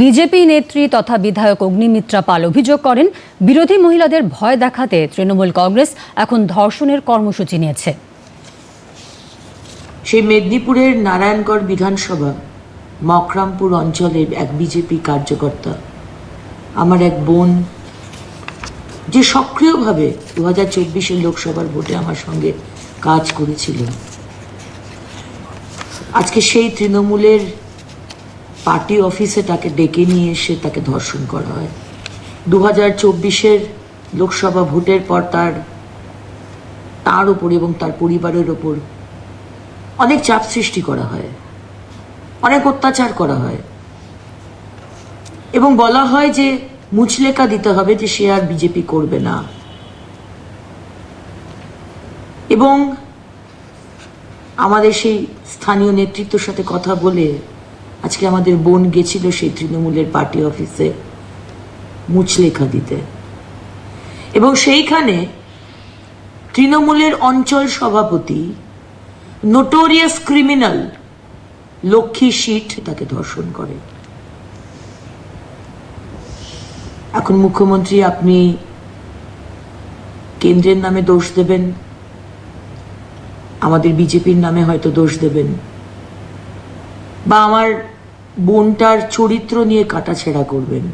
BJP নেত্রী তথা বিধায়ক অগ্নিমিত্রা পাল অভিযোগ করেন, বিরোধী মহিলাদের ভয় দেখাতে তৃণমূল কংগ্রেস এখন ধর্ষণের কর্মসূচি নিয়েছে। সেই মেদিনীপুরের নারায়ণগড় বিধানসভা, মকরামপুর অঞ্চলের এক বিজেপি কার্যকর্তা, আমার এক বোন, যে সক্রিয়ভাবে দু হাজার চব্বিশের লোকসভার ভোটে আমার সঙ্গে কাজ করেছিল আজকে সেই তৃণমূলের পার্টি অফিসে তাকে ডেকে নিয়ে এসে তাকে ধর্ষণ করা হয়। দু হাজার চব্বিশের লোকসভা ভোটের পর তার তার ওপর এবং তার পরিবারের ওপর অনেক চাপ সৃষ্টি করা হয়। অনেক অত্যাচার করা হয়। এবং বলা হয় যে মুচলেকা দিতে হবে যে সে আর বিজেপি করবে না। এবং আমাদের সেই স্থানীয় নেতৃত্বের সাথে কথা বলে আজকে আমাদের বোন গেছিল সেই তৃণমূলের পার্টি অফিসে মুচলেখা দিতে। এবং সেইখানে তৃণমূলের অঞ্চল সভাপতি নোটোরিয়াস ক্রিমিনাল লক্ষ্মী শীট তাকে ধর্ষণ করে। এখন মুখ্যমন্ত্রী, আপনি কেন্দ্রের নামে দোষ দেবেন। আমাদের বিজেপির নামে হয়তো দোষ দেবেন। বা আমার বোনটার চরিত্র নিয়ে কাটাছেড়া করবেন।